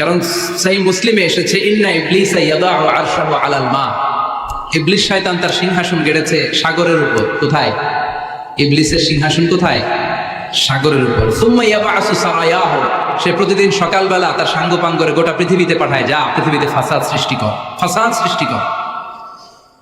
কারণ সেই মুসলিমে এসেছে, ইন্না ইবলিস আরশাহু আলাল মা। ইবলিস শয়তান তার সিংহাসন গেড়েছে সাগরের উপর। কোথায়? ইবলিসের সিংহাসন কোথায়? সাগরের উপর। সে প্রতিদিন সকালবেলা তার সাঙ্গপাঙ্গরে গোটা পৃথিবীতে পাঠায়, যা, পৃথিবীতে ফাসাদ সৃষ্টি কর, ফাসাদ সৃষ্টি কর।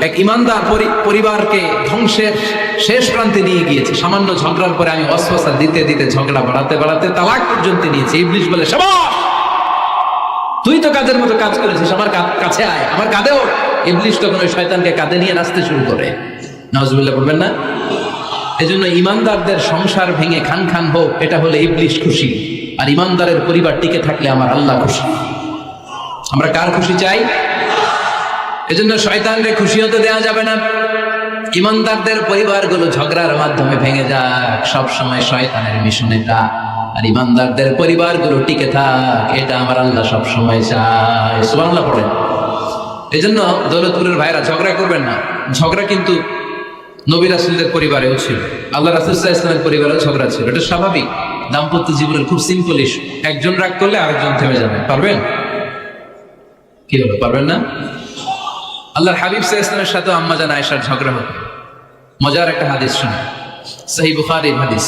এক ইমানদার পরি- পরিবারকে ধ্বংসের শেষ প্রান্তে নিয়ে গিয়েছে। সামান্য ঝগড়ার পরে আমি অস্বস্থা দিতে দিতে ঝগড়া বাড়াতে বাড়াতে তালাক পর্যন্ত নিয়েছি। ইবলিশ বলে, সাবাস! তুই তো কাজের মতো কাজ করেছিস, আমার কাছে আয়, আমার কাঁধেও ইবলিশ তখন ওই শয়তানকে কাঁধে নিয়ে নাচতে শুরু করে। নজবুল্লাহ বলবেন না? এজন্য ইমানদারদের সংসার ভেঙে খান খান হোক, এটা হলে ইবলিশ খুশি। আর ইমানদারের পরিবার টিকে থাকলে আমার আল্লাহ খুশি। আমরা কার খুশি চাই? এজন্য শয়তানরে খুশি হতে দেওয়া যাবে না। ইমানদারদের পরিবারগুলো ঝগড়ার মাধ্যমে ভেঙে যাক। সব সময় শয়তানের মিশন এটা আর ইমানদারদের পরিবারগুলো টিকে থাক। এটা আমার আল্লাহ সব সময় চায়। সুবহানাল্লাহ পড়েন। এই জন্য দৌলতপুরের ভাইরা ঝগড়া করবেন না। ঝগড়া কিন্তু নবী রাসুলদের পরিবারেও ছিল। আল্লাহ রাসুল ইসলামের পরিবারেও ঝগড়া ছিল। এটা স্বাভাবিক। দাম্পত্য জীবনের খুব সিম্পল ইস্যু একজন রাগ করলে আরেকজন থেমে যাবে। পারবেন? কি হলো? পারবেন না? আল্লাহর হাবিব সাহ সাথে আম্মা জান আয়েশার ঝগড়া হতো মজার একটা হাদিস শুনে সহি বুখারির হাদিস।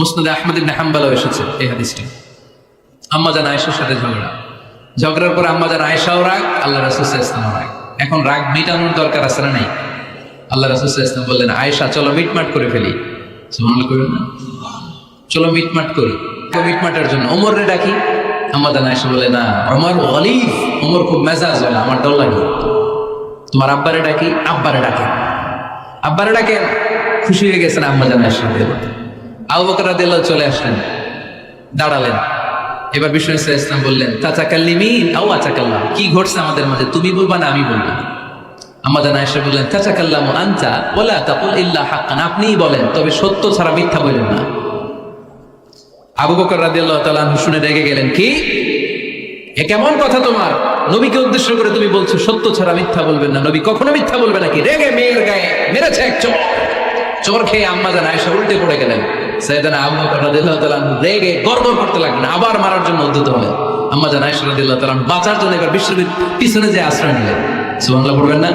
মুসনাদ আহমদ ইবনে হাম্বালও এসেছে এই হাদিসটা। আম্মা জান আয়েশার সাথে ঝগড়া। ঝগড়ার পর আম্মা জান আয়েশাও রাগ, আল্লাহ রাসুল সাহ রাগ। এখন রাগ মিটানোর দরকার আছে না নাই? আল্লাহ রাসুল সাহ বললেন, আয়েশা, চলো মিটমাট করে ফেলি। সুবহানাল্লাহ করবেন না? চলো মিটমাট করি। মিটমাটের জন্য ওমর রে ডাকি। আম্মা জান আয়েশা বলে, না আমার অলিফ ওমর খুব মেজাজ বলে আমার ডর লাগে। তোমার আব্বারে ডাকি, আব্বারে ডাকে। আব্বারে ডাকে, খুশি হয়ে গেছেন আম্মা জানা আসলেন আবু বকর চলে আসলেন, দাঁড়ালেন। এবার বিষ্ণু ইসা ইসলাম বললেন চাচা কাল্লিমিন আও আচা কাল্লাম কি ঘটছে আমাদের মধ্যে তুমি বলবা না, আমি বলব। জানা এসে বললেন চাচা কাল্লাম আনচা বলা তাকুল ইল্লা হাক্কান। আপনিই বলেন, তবে সত্য ছাড়া মিথ্যা বলেন না। আবু বকর রাদিয়াল্লাহু তাআলা শুনে রেগে গেলেন, কি? এ কেমন কথা তোমার? নবীকে উদ্দেশ্য করে তুমি বলছো, সত্য ছাড়া মিথ্যা বলবেন না। নবী কখনো মিথ্যা বলবে নাকি রেগে মেয়ের গায়ে মেরেছে এক চোর। চোর খেয়ে আম্মা জান আয়েশা উল্টে পড়ে গেলেন। তাআলা রেগে করতে লাগলেন, আবার মারার জন্য হলেন। আম্মা জান বাঁচার জন্য এবার বিশ্বনবীর পিছনে যে আশ্রয় নিলেন পড়বেন না?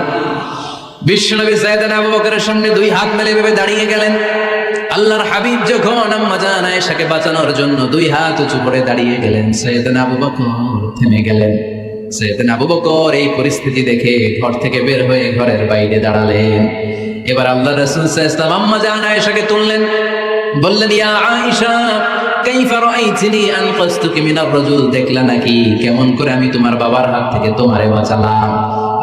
বিশ্বনবী আবু বকরের সামনে দুই হাত মেলে ভেবে দাঁড়িয়ে গেলেন। আল্লাহর হাবিব যখন আম্মা জান আয়েশাকে বাঁচানোর জন্য দুই হাত উঁচু করে দাঁড়িয়ে গেলেন, সৈয়দনা আবু বকর থেমে গেলেন। আবু বকর এই পরিস্থিতি দেখে ঘর থেকে বের হয়ে ঘরের বাইরে দাঁড়ালেন। এবার আল্লাহ রাসূল সাল্লাল্লাহু আয়েশাকে তুললেন। বললেন, ইয়া আয়েশা দেখলা নাকি, কেমন করে আমি তোমার বাবার হাত থেকে তোমারে বাঁচালাম।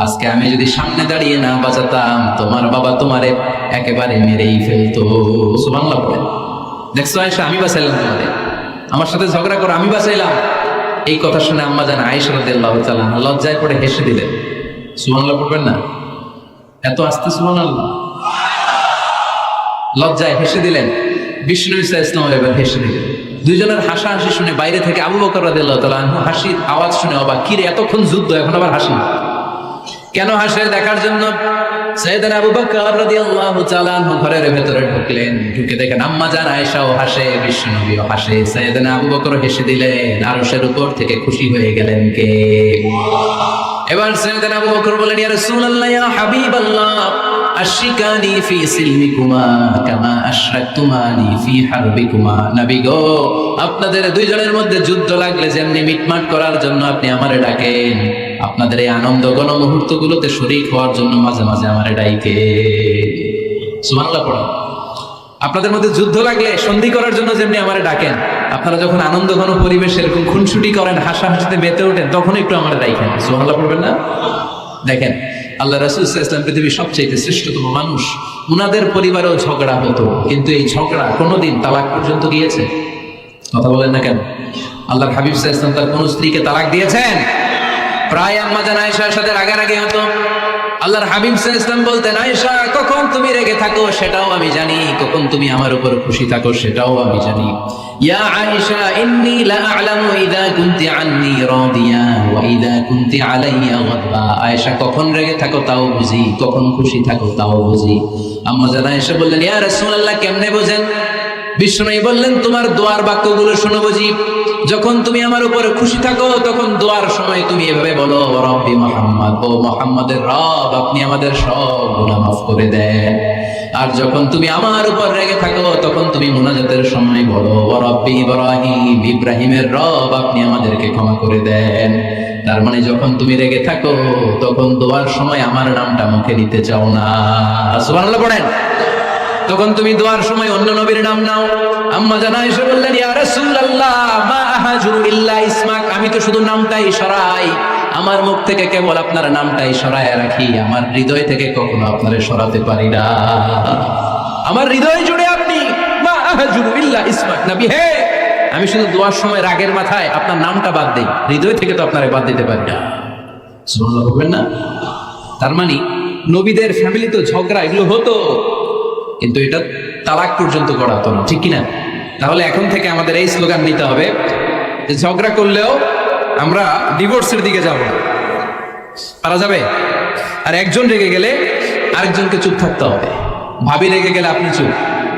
আজকে আমি যদি সামনে দাঁড়িয়ে না বাঁচাতাম, তোমার বাবা তোমারে একেবারে মেরেই ফেলতো। সুবহানাল্লাহ দেখছ আয়েশা, আমি বাঁচাইলাম তোমাদের। আমার সাথে ঝগড়া করে, আমি বাঁচাইলাম। এই কথা শুনে আম্মা জান আয়েশা রাদিয়াল্লাহু তাআলা লজ্জায় পড়ে হেসে দিলেন। সুবহানাল্লাহ পড়বেন না? এত আস্তে সুবহানাল্লাহ। লজ্জায় হেসে দিলেন। বিষ্ণু ইসা ইসলাম এবার হেসে দিলেন। দুইজনের হাসাহাসি শুনে বাইরে থেকে আবু বকর রাদিয়াল্লাহু তাআলা হাসির আওয়াজ শুনে অবাক। কিরে, এতক্ষণ যুদ্ধ, এখন আবার হাসি কেন হাসে দেখার জন্য? সৈয়দনা আবু বকর রাদিয়াল্লাহু তাআলা ঘরের ভেতরে ঢুকলেন। ঢুকে দেখেন আম্মা জান আয়েশাও হাসে হাসে। আবু বকর হেসে দিলেন, আরশের উপর থেকে খুশি হয়ে গেলেন কে? এবার আবু বকর বলেন, ইয়া রাসূলুল্লাহ, ইয়া হাবিবাল্লাহ আশরিকানি ফি সিলমিকুমা কামা আশরাকতুমানি ফি হারবিকুমা। নবী গো, আপনাদের দুইজনের মধ্যে যুদ্ধ লাগলে যেমনি মিটমাট করার জন্য আপনি আমারে ডাকেন। আপনাদের এই আনন্দ গণ মুহূর্তগুলোতে শরীক হওয়ার জন্য মাঝে মাঝে আমারে ডাইকে। সুবহানাল্লাহ পড়ো। আপনাদের মধ্যে যুদ্ধ লাগলে সন্ধি করার জন্য যেমনি আমারে ডাকেন, আপনারা যখন আনন্দ ঘন পরিবেশ এরকম খুনসুটি করেন, হাসাহাসিতে মেতে ওঠেন তখন একটু আমার ডাইকেন। সুবহানাল্লাহ পড়বেন না? দেখেন, আল্লাহ রাসুল ইসলাম পৃথিবীর সবচেয়ে শ্রেষ্ঠতম মানুষ। উনাদের পরিবারেও ঝগড়া হতো, কিন্তু এই ঝগড়া কোনোদিন তালাক পর্যন্ত গিয়েছে? কথা বলেন না কেন? আল্লাহ হাবিব ইসলাম তার কোন স্ত্রীকে তালাক দিয়েছেন? প্রায় আম্মা জান আয়েশার সাথে রাগারাগি হতো। আল্লাহর হাবিব সাহা ইসলাম বলতেন, আয়েশা, কখন তুমি রেগে থাকো সেটাও আমি জানি, কখন তুমি আমার উপর খুশি থাকো সেটাও আমি জানি। ইয়া আয়েশা, ইন্নী লা আ'লামু ইদা কুনতি আন্নী রাদিয়া ওয়া ইদা কুনতি আলাইয়া গাদবা। আয়েশা, কখন রেগে থাকো তাও বুঝি, কখন খুশি থাকো তাও বুঝি। আম্মা জান আয়েশা বললেন, ইয়া রাসূলুল্লাহ, কেমনে বোঝেন? বিষ্ণু বললেন, তোমার দোয়ার বাক্যগুলো শুনো বুঝি। যখন তুমি আমার উপরে খুশি থাকো, তখন দোয়ার সময় তুমি এভাবে বলো "ও রব্বি মোহাম্মদ, ও মোহাম্মদের রব, আপনি আমাদের সব গুনাহ মাফ করে দেন। আর যখন তুমি আমার উপর রেগে থাকো, তখন তুমি মুনাজাতের সময় বলো, "ও রব্বি ইব্রাহিম, ইব্রাহিমের রব, আপনি আমাদেরকে ক্ষমা করে দেন। তার মানে যখন তুমি রেগে থাকো, তখন দোয়ার সময় আমার নামটা মুখে নিতে চাও না। সুবহানাল্লাহ, পড়েন। তখন তুমি দোয়ার সময় অন্য নবীর নাম নাও। আম্মা জানা এসে বললেন ইসমাক। আমি তো শুধু নামটাই সরাই। আমার মুখ থেকে কেবল আপনার নামটাই সরায় রাখি। আমার হৃদয় থেকে কখনো আপনারে সরাতে পারি না। আমার হৃদয় জুড়ে আপনি ইসমাক। নবী, হে, আমি শুধু দোয়ার সময় রাগের মাথায় আপনার নামটা বাদ দিই। হৃদয় থেকে তো আপনারে বাদ দিতে পারি না। সুবহানাল্লাহ বলবেন না? তার মানে নবীদের ফ্যামিলি তো ঝগড়া, এগুলো হতো। কিন্তু এটা তালাক পর্যন্ত হতো না, ঠিক কিনা? তাহলে এখন থেকে আমাদের এই স্লোগান নিতে হবে যে ঝগড়া করলেও আমরা ডিভোর্সের দিকে যাব পারা যাবে? আর একজন রেগে গেলে আরেকজনকে চুপ থাকতে হবে। ভাবি রেগে গেলে আপনি চুপ,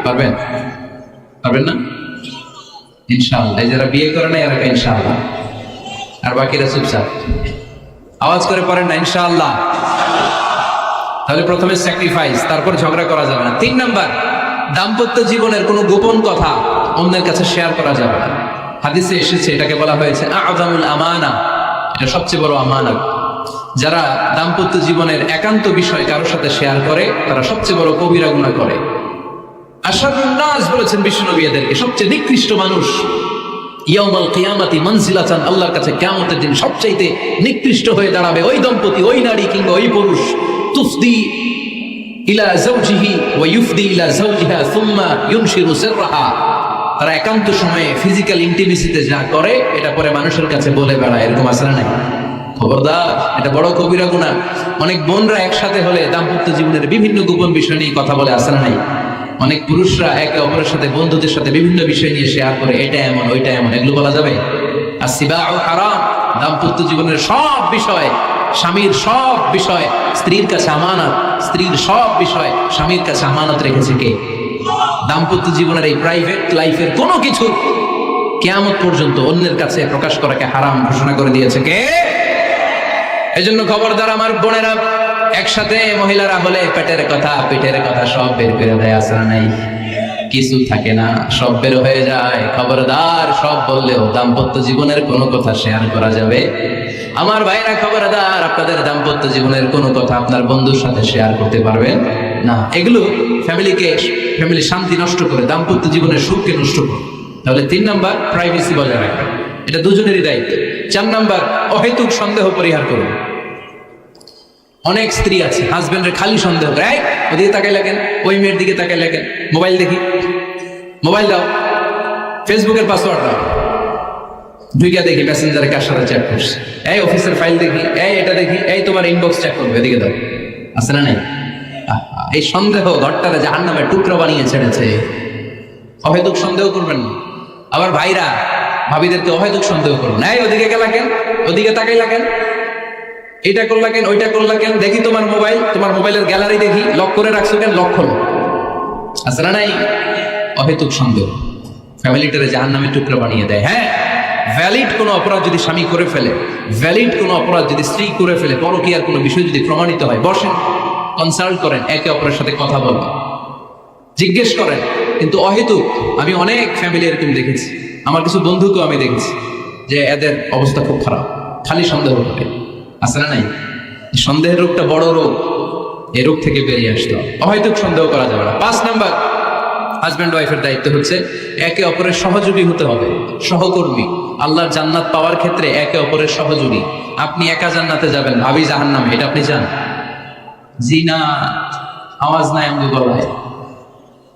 পারবেন? পারবেন না? ইনশাআল্লাহ যারা বিয়ে করে না, এরা ইনশাআল্লাহ। আর বাকিরা চুপচাপ। আওয়াজ করে পারেন না, ইনশাআল্লাহ। তাহলে প্রথমে স্যাক্রিফাইস তারপর ঝগড়া করা যাবে না। তিন নাম্বার, দাম্পত্য জীবনের কোনো গোপন কথা অন্যের কাছে শেয়ার করা যাবে না। হাদিসে এসেছে, এটাকে বলা হয়েছে, আজামুল আমানা এটা সবচেয়ে বড় আমানত। যারা দাম্পত্য জীবনের একান্ত বিষয় কারোর সাথে শেয়ার করে, তারা সবচেয়ে বড় কবিরা গুণা করে। নাস বলেছেন বিষ্ণুনবী সবচেয়ে নিকৃষ্ট মানুষ ইয়াউমাল কিয়ামাতি মনজিলাতান আল্লাহর কাছে কিয়ামতের দিন সবচাইতে নিকৃষ্ট হয়ে দাঁড়াবে ওই দম্পতি, ওই নারী কিংবা ওই পুরুষ। ইলা জাওজিহি ওয়া ইউফদি ইলা জাওজিহা সুম্মা ইউনশিরু সিররাহা। তারা একান্ত সময়ে ফিজিক্যাল ইন্টিমেসিতে যা করে, এটা পরে মানুষের কাছে বলে বেড়ায়। এরকম না নাই? খবরদার, এটা বড় কবিরা গুণা অনেক বোনরা একসাথে হলে দাম্পত্য জীবনের বিভিন্ন গোপন বিষয় নিয়ে কথা বলে আসে না নাই? অনেক পুরুষরা একে অপরের সাথে, বন্ধুদের সাথে বিভিন্ন বিষয় নিয়ে শেয়ার করে, এটা এমন, ওইটা এমন। এগুলো বলা যাবে? আর সিবা দাম্পত্য জীবনের সব বিষয় স্বামীর সব বিষয় স্ত্রীর কাছে আমানত, স্ত্রীর সব বিষয় স্বামীর কাছে আমানত রেখেছে কে? দাম্পত্য জীবনের এই প্রাইভেট লাইফের কোনো কিছু কেয়ামত পর্যন্ত অন্যের কাছে প্রকাশ করাকে হারাম ঘোষণা করে দিয়েছে কে? এই জন্য খবরদার আমার বোনেরা, একসাথে মহিলারা হলে পেটের কথা পেটের কথা সব বের করে দেয় আসা নাই। কিছু থাকে না, সব বের হয়ে যায়। খবরদার সব বললেও দাম্পত্য জীবনের কোনো কথা শেয়ার করা যাবে আমার ভাইরা খবরদার, আপনাদের দাম্পত্য জীবনের কোনো কথা আপনার বন্ধুর সাথে শেয়ার করতে পারবেন না। এগুলো ফ্যামিলিকে ফ্যামিলি শান্তি নষ্ট করে, দাম্পত্য জীবনের সুখকে নষ্ট করে। তাহলে তিন নাম্বার প্রাইভেসি বজায় রাখবেন এটা দুজনেরই দায়িত্ব। চার নাম্বার, অহেতুক সন্দেহ পরিহার করুন অনেক স্ত্রী আছে হাজবেন্ডের খালি সন্দেহ করে, এই, ওদিকে তাকাই লাগেন ওই মেয়ের দিকে তাকাই লাগেন মোবাইল দেখি। মোবাইল দাও। ফেসবুকের পাসওয়ার্ড দাও। ঢুকিয়া দেখি মেসেঞ্জারে কার সাথে চ্যাট করছে। এই অফিসের ফাইল দেখি, এই এটা দেখি, এই তোমার ইনবক্স চেক করবে, এদিকে দাও। আছে না নাই? এই সন্দেহ ঘরটারে জাহান নামে টুকরো বানিয়ে ছেড়েছে। অহেতুক সন্দেহ করবেন না। আবার ভাইরা, ভাবিদেরকে অহেতুক সন্দেহ করুন। এই, ওদিকে গেলা কেন? ওদিকে তাকাই লাগেন এটা করলা কেন? ওইটা করলা কেন? দেখি তোমার মোবাইল তোমার মোবাইলের গ্যালারি দেখি। লক করে রাখছো কেন? লক খোলো আছে না নাই? অহেতুক সন্দেহ। ফ্যামিলিটারে জাহান নামে টুকরো বানিয়ে দেয়। হ্যাঁ ভ্যালিড কোনো অপরাধ যদি স্বামী করে ফেলে ভ্যালিড কোনো অপরাধ যদি স্ত্রী করে ফেলে, পরকীয়ার কোনো বিষয় যদি প্রমাণিত হয়, বসেন কনসাল্ট করেন, একে অপরের সাথে কথা বলেন। জিজ্ঞেস করেন, কিন্তু অহেতুক, আমি অনেক ফ্যামিলি এরকম দেখেছি। আমার কিছু বন্ধুকেও আমি দেখেছি যে এদের অবস্থা খুব খারাপ। খালি সন্দেহ করে আছে না নাই? সন্দেহের রোগটা বড় রোগ। এই রোগ থেকে বেরিয়ে আসতে হবে। অহেতুক সন্দেহ করা যাবে না। পাঁচ নাম্বার হাজব্যান্ড ওয়াইফের দায়িত্ব হচ্ছে একে অপরের সহযোগী হতে হবে, সহকর্মী। আল্লাহর জান্নাত পাওয়ার ক্ষেত্রে একে অপরের সহযোগী। আপনি একা জান্নাতে যাবেন, ভাবি জাহান্নাম, এটা আপনি চান জি না আওয়াজ নাই আমাদের গলায়।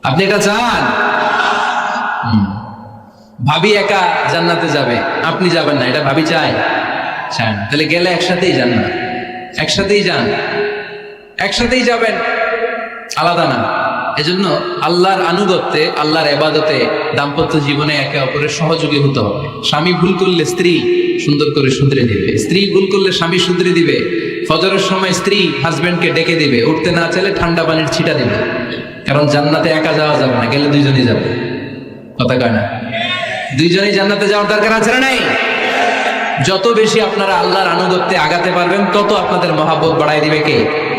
আপনি এটা চান। ভাবি একা জান্নাতে যাবে, আপনি যাবেন না, এটা ভাবি চায়। চান তাহলে গেলে একসাথেই যান না। একসাথেই যান। একসাথেই যাবেন, আলাদা না। এজন্য আল্লাহর আনুগত্যে, আল্লাহর এবাদতে দাম্পত্য জীবনে একে অপরের সহযোগী হতে হবে। স্বামী ভুল করলে স্ত্রী সুন্দর করে শুধরে দিবে স্ত্রী ভুল করলে স্বামী শুধরে দিবে। ফজরের সময় স্ত্রী হাজবেন্ডকে ডেকে দিবে। উঠতে না চাইলে ঠান্ডা পানির ছিটা দিবে। কারণ জান্নাতে একা যাওয়া যাবে না, গেলে দুইজনই যাবে। কথা কয় না? দুইজনেই জান্নাতে যাওয়ার দরকার আছে না নাই? যত বেশি আপনারা আল্লাহর আনুগত্যে আগাতে পারবেন, তত আপনাদের মহাব্বত বাড়াই দিবে কে?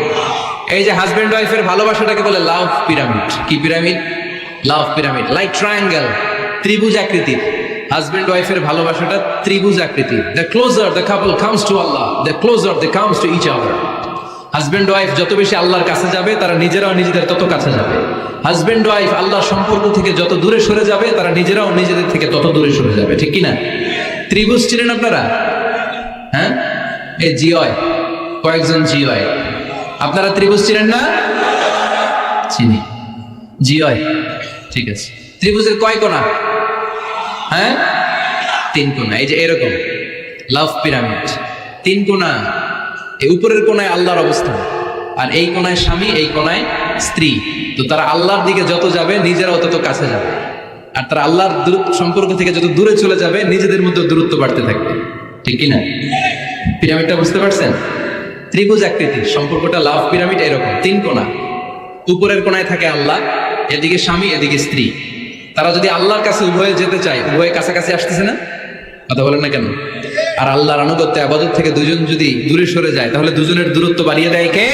এই যে হাজবেন্ড ওয়াইফের ভালোবাসাটাকে বলে লাভ পিরামিড কি pyramid love pyramid like triangle ত্রিভুজ আকৃতির। হাজবেন্ড ওয়াইফের ভালোবাসাটা ত্রিভুজ আকৃতি the closer the couple comes to Allah the closer the comes to each other husband wife যত বেশি আল্লাহর কাছে যাবে, তারা নিজেরাও নিজেদের তত কাছে যাবে। হাজবেন্ড ওয়াইফ আল্লাহর সম্পর্ক থেকে যত দূরে সরে যাবে, তারা নিজেরাও নিজেদের থেকে তত দূরে সরে যাবে। ঠিক কি না ত্রিভুজ ছিলেন আপনারা? হ্যাঁ? এই জিওয়, কয়েকজন জিওয়। আপনারা ত্রিভুজ ছিলেন না? চিনি। জিওয় ঠিক আছে। ত্রিভুজের কয় কোনা হ্যাঁ? তিন কোণা। এই যে এরকম। Love pyramid. তিন কোনা এই উপরের কোনায় আল্লাহর অবস্থান। আর এই কোনায় স্বামী, এই কোনায় স্ত্রী। তো তারা আল্লাহর দিকে যত যাবে, নিজেরাও তত কাছে যাবে। আর তারা আল্লাহর দূর- সম্পর্ক থেকে যত দূরে চলে যাবে, নিজেদের মধ্যে দূরত্ব বাড়তে থাকবে। ঠিক কি না পিরামিডটা বুঝতে পারছেন? ত্রিভুজ আকৃতির সম্পর্কটা লাভ পিরামিড এরকম, তিন কোণা। উপরের কোণায় থাকে আল্লাহ, এদিকে স্বামী, এদিকে স্ত্রী। তারা যদি আল্লাহর কাছে উভয়ে যেতে চায়, উভয়ে কাছাকাছি আসতেছে না? কথা বলেন না কেন? আর আল্লাহর আনুগত্য আবাদত থেকে দুজন যদি দূরে সরে যায়, তাহলে দুজনের দূরত্ব বাড়িয়ে দেয় কে?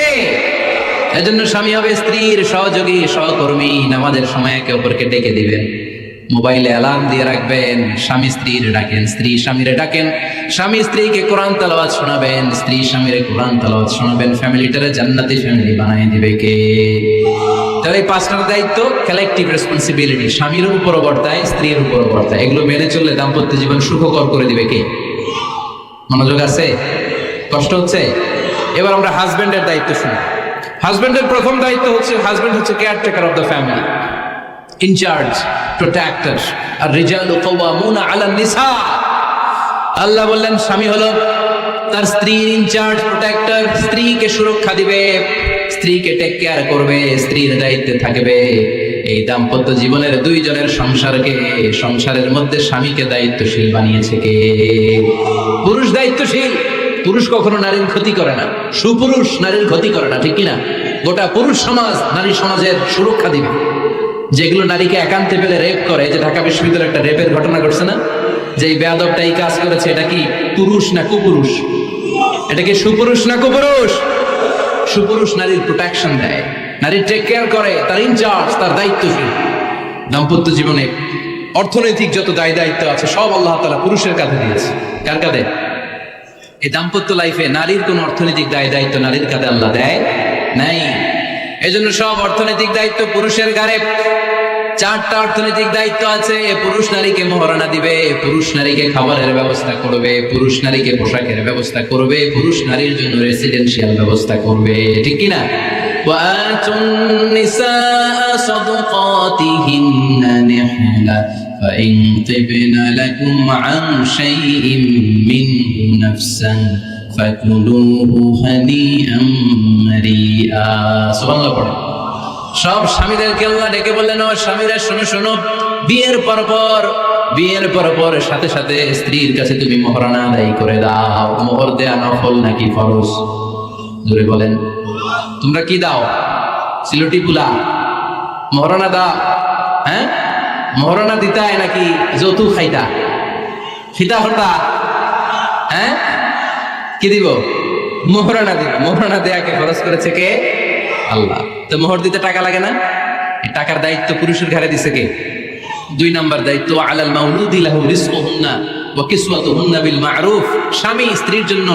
এজন্য স্বামী হবে স্ত্রীর সহযোগী, সহকর্মী, নামাজের সময় একে অপরকে ডেকে দিবেন মোবাইলে অ্যালার্ম দিয়ে রাখবেন, স্বামী স্ত্রীর ডাকেন, স্ত্রী স্বামীরে ডাকেন, স্বামী স্ত্রীকে কোরআন তালাওয়াত শোনাবেন, স্ত্রী স্বামীরে কোরআন তালাওয়াত শোনাবেন, ফ্যামিলিটারে জান্নাতি ফ্যামিলি বানাই দিবে কে? তাহলে পাঁচটার দায়িত্ব কালেকটিভ রেসপন্সিবিলিটি স্বামীর উপর বর্তায় স্ত্রীর উপর বর্তায় এগুলো মেনে চললে দাম্পত্য জীবন সুখকর করে দিবে কে? মনোযোগ আছে? কষ্ট হচ্ছে? এবার আমরা হাজবেন্ডের দায়িত্ব শুনি। হাজবেন্ডের প্রথম দায়িত্ব হচ্ছে হাজবেন্ড হচ্ছে caretaker of the family in-charge protector আর রিজাল নিসা আল্লাহ বললেন, স্বামী হলো তার স্ত্রীর ইনচার্জ প্রোটেক্টর স্ত্রীকে সুরক্ষা দিবে, স্ত্রীকে টেক কেয়ার করবে, স্ত্রীর দায়িত্বে থাকবে। এই দাম্পত্য জীবনের দুইজনের সংসারকে, সংসারের মধ্যে স্বামীকে দায়িত্বশীল বানিয়েছে কে? পুরুষ দায়িত্বশীল, পুরুষ কখনো নারীর ক্ষতি করে না। সুপুরুষ নারীর ক্ষতি করে না, ঠিক কিনা? গোটা পুরুষ সমাজ, নারী সমাজের সুরক্ষা দিবে। যেগুলো নারীকে একান্তে পেলে রেপ করে যে ঢাকা বিশ্ববিদ্যালয়ে একটা রেপের ঘটনা ঘটছে না? যে এই বেয়াদবটা এই কাজ করেছে, এটা কি পুরুষ না কুপুরুষ? এটা কি সুপুরুষ না কুপুরুষ? সুপুরুষ নারীর প্রোটেকশন দেয় নারীর টেক কেয়ার করে, তার ইনচার্জ তার দায়িত্বশীল। দাম্পত্য জীবনে অর্থনৈতিক যত দায় দায়িত্ব আছে, সব আল্লাহ তালা পুরুষের কাঁধে দিয়েছে। কার কাঁধে? এই দাম্পত্য লাইফে নারীর কোন অর্থনৈতিক দায় দায়িত্ব নারীর কাঁধে আল্লাহ দেয় নাই। এই জন্য সব অর্থনৈতিক দায়িত্ব পুরুষের ঘাড়ে চারটা অর্থনৈতিক দায়িত্ব আছে পুরুষ নারীকে মহারণা দিবে পুরুষ নারীকে খাবারের ব্যবস্থা করবে পুরুষ নারীকে পোশাকের ব্যবস্থা করবে পুরুষ নারীর জন্য রেসিডেন্সিয়াল ব্যবস্থা করবে ঠিক কিনা وآتوا النساء صدقاتهن نحلة فإن طبن لكم عن شيء منه نفسا فكلوه هنيئا مريئا سبحان الله পড়ে সব স্বামীদেরকে আল্লাহ ডেকে বললেন ও স্বামীরা শোনো শোনো বিয়ের পর পর বিয়ের পর পর সাথে সাথে স্ত্রীর কাছে তুমি মহারণা আদায় করে দাও মোহর দেয়া নফল নাকি ফরজ জোরে বলেন তোমরা কি দাও সিলটি পুলা মহারণা দাও হ্যাঁ মহারণা দিতায় নাকি যৌতুক খাইতা খিতা হতা হ্যাঁ কি দিব? মোহরানা দিব। মোহরানা দেয়াকে খরচ করেছে কে? আল্লাহ। তো মোহর দিতে টাকা লাগে না? টাকার দায়িত্ব পুরুষের ঘাড়ে দিছে কে? দুই নাম্বার দায়িত্ব, আলাল মাউলুদি লাহু রিজকুহুন্না ওয়া কিসওয়াতুহুন্না বিল মা'রুফ। স্বামী স্ত্রীর জন্য